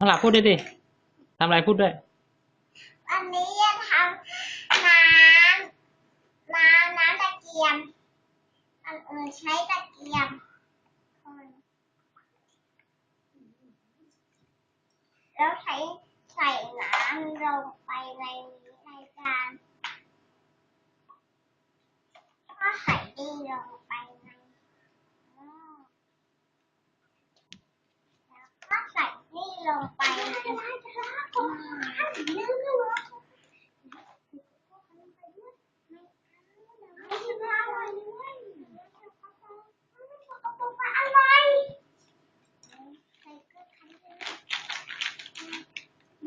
น้องหลาพูดด้วยดิทำอะไรพูดด้วย วันนี้จะทำน้ำน้ำน้ำตะเกียบอันอื่นใช้ตะเกียบแล้วใช้ใส่น้ำลงไปในนี้ในจานก็ใส่ดีลงไปในหม้อแล้วก็ใส่นี่ลงไปในหม้อ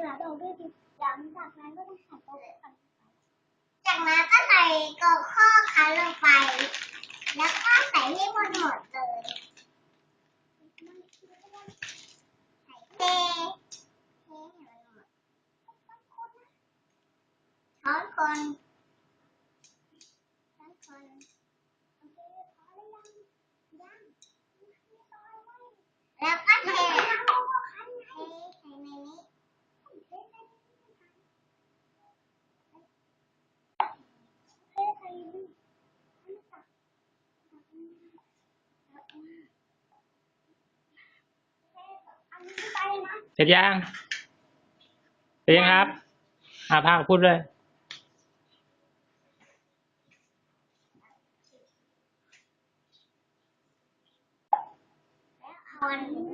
จากนั้นก็ใส่โกโก้คั้นลงไป แล้วก็ใส่ให้หมดหมดเลยใส่เทเทให้มันหมดช้อนคนช้อนคนแล้วก็เทเทใส่ในนี้ เสร็จยังเสร็จยังครับ อ่าพาพูดด้วยคนน้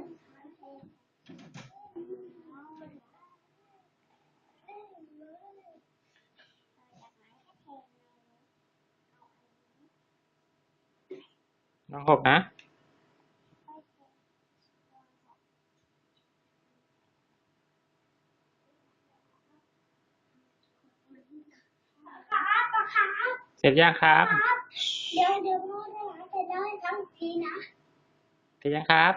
องหกนะเสร็จยังครับ เดี๋ยวเดี๋ยวพ่อได้นะจะได้ทั้งทีนะ เสร็จยังครับ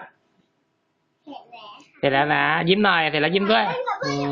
เสร็จแล้ว เสร็จแล้วนะ ยิ้มหน่อย เสร็จแล้วยิ้มด้วยเฮ้ยอือย่าเพิ่งอย่า